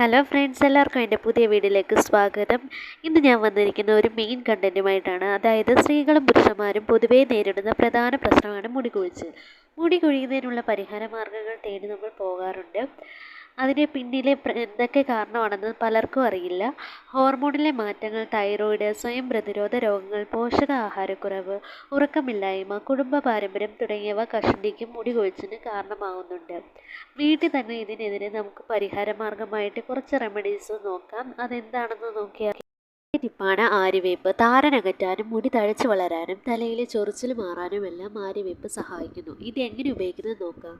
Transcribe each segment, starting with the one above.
Hello friends എല്ലാവർക്കും എന്റെ പുതിയ വീഡിയോയിലേക്ക് സ്വാഗതം. ഇന്ന് ഞാൻ വന്നിരിക്കുന്ന ഒരു മെയിൻ കണ്ടന്റുമായിട്ടാണ് അതായത് സ്ത്രീകളും പുരുഷന്മാരും പൊതുവേ നേരിടുന്ന പ്രധാന പ്രശ്നമാണ് മുടി കൊഴിച്ചിൽ. മുടി കൊഴിയുന്നതിനുള്ള പരിഹാര മാർഗങ്ങൾ തേടി നമ്മൾ പോകാറുണ്ട്. അതിന് പിന്നിലെ എന്തൊക്കെ കാരണമാണെന്ന് പലർക്കും അറിയില്ല. ഹോർമോണിലെ മാറ്റങ്ങൾ തൈറോയിഡ് സ്വയം പ്രതിരോധ രോഗങ്ങൾ പോഷകാഹാരക്കുറവ് ഉറക്കമില്ലായ്മ കുടുംബ പാരമ്പര്യം തുടങ്ങിയവ കഷണ്ടിക്കും മുടി കൊഴിച്ചിന് കാരണമാകുന്നുണ്ട് വീട്ടിൽ തന്നെ ഇതിനെതിരെ നമുക്ക് പരിഹാര മാർഗമായിട്ട് കുറച്ച് റെമഡീസ് നോക്കാം. അതെന്താണെന്ന് നോക്കിയാൽ ടിപ്പാണ് ആര്യവേപ്പ് താരനകറ്റാനും മുടി തഴച്ചു വളരാനും തലയിലെ ചൊറിച്ചിൽ മാറാനുമെല്ലാം ആര്യവേപ്പ് സഹായിക്കുന്നു. ഇത് എങ്ങനെ ഉപയോഗിക്കുന്നത് നോക്കാം.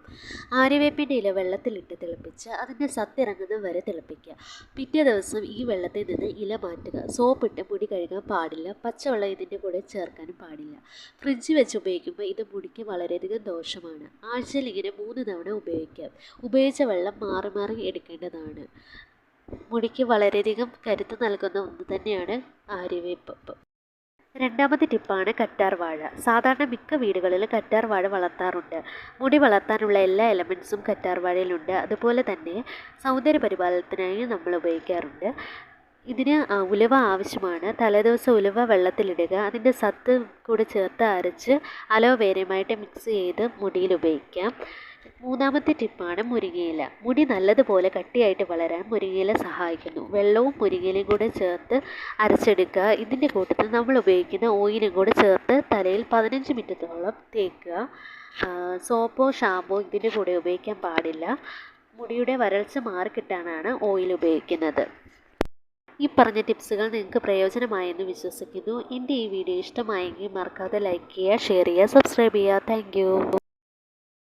ആര്യവേപ്പിന്റെ ഇല വെള്ളത്തിലിട്ട് തിളപ്പിച്ച് അതിന്റെ സത്തിറങ്ങുന്നത് വരെ തിളപ്പിക്കുക. പിറ്റേ ദിവസം ഈ വെള്ളത്തിൽ നിന്ന് ഇല മാറ്റുക. സോപ്പിട്ട് മുടി കഴുകാൻ പാടില്ല. പച്ചവെള്ളം ഇതിന്റെ കൂടെ ചേർക്കാനും പാടില്ല. ഫ്രിഡ്ജ് വെച്ച് ഉപയോഗിക്കുമ്പോൾ ഇത് മുടിക്ക് വളരെയധികം ദോഷമാണ്. ആഴ്ചയിൽ ഇങ്ങനെ മൂന്ന് തവണ ഉപയോഗിക്കാം. ഉപയോഗിച്ച വെള്ളം മാറി മാറി എടുക്കേണ്ടതാണ്. മുടിക്ക് വളരെയധികം കരുത്ത് നൽകുന്ന ഒന്ന് തന്നെയാണ് ആര്യവേപ്പ് രണ്ടാമത്തെ ടിപ്പാണ് കറ്റാർ വാഴ. സാധാരണ മിക്ക വീടുകളിലും കറ്റാർ വാഴ വളർത്താറുണ്ട്. മുടി വളർത്താനുള്ള എല്ലാ എലമെൻസും കറ്റാർ വാഴയിലുണ്ട്. അതുപോലെ തന്നെ സൗന്ദര്യ പരിപാലനത്തിനായി നമ്മൾ ഉപയോഗിക്കാറുണ്ട്. ഇതിന് ഉലുവ ആവശ്യമാണ്. തലേദിവസം ഉലുവ വെള്ളത്തിലിടുക അതിന്റെ സത്ത് കൂടെ ചേർത്ത് അരച്ച് അലോവേരയുമായിട്ട് മിക്സ് ചെയ്ത് മുടിയിൽ ഉപയോഗിക്കാം. മൂന്നാമത്തെ ടിപ്പാണ് മുരിങ്ങയില. മുടി നല്ലതുപോലെ കട്ടിയായിട്ട് വളരാൻ മുരിങ്ങയില സഹായിക്കുന്നു. വെള്ളവും മുരിങ്ങയിലയും കൂടെ ചേർത്ത് അരച്ചെടുക്കുക. ഇതിന്റെ കൂട്ടത്തിൽ നമ്മൾ ഉപയോഗിക്കുന്ന ഓയിലും കൂടെ ചേർത്ത് തലയിൽ പതിനഞ്ച് മിനിറ്റത്തോളം തേക്കുക. സോപ്പോ ഷാമ്പോ ഇതിന്റെ കൂടെ ഉപയോഗിക്കാൻ പാടില്ല. മുടിയുടെ വരൾച്ച മാറിക്കിട്ടാനാണ് ഓയിൽ ഉപയോഗിക്കുന്നത്. ഈ പറഞ്ഞ ടിപ്സുകൾ നിങ്ങൾക്ക് പ്രയോജനമായെന്ന് വിശ്വസിക്കുന്നു. എന്റെ ഈ വീഡിയോ ഇഷ്ടമായെങ്കിൽ മറക്കാതെ ലൈക്ക് ചെയ്യുക ഷെയർ ചെയ്യുക സബ്സ്ക്രൈബ് ചെയ്യുക. താങ്ക്